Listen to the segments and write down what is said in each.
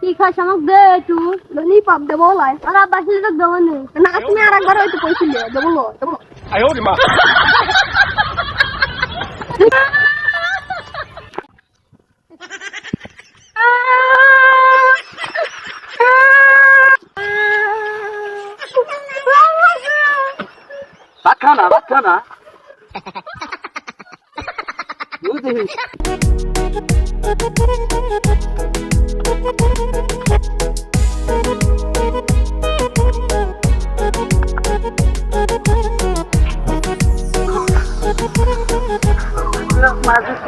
কি খাস আমাক দে একটু ললিপপ দেবো লয় আর আব্বা ছিল তো দেবো না। তুমি আর একবার হয়তো কইছিলে দেবো লো দেবো আয় ওরে মা। ভাত খাও না ভাত খাও না। বুঝলি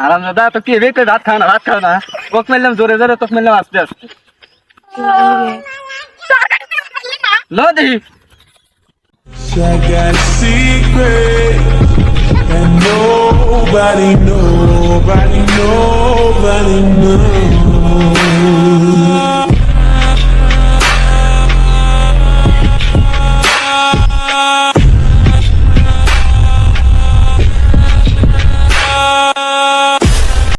আরাম দাদা তো কি বেতে ভাত খাও না ভাত খাও না ওক মেললাম জোরে জোরে তোক মেললাম আস্তে আস্তে লো দেখি I got a secret that nobody, nobody, nobody knows.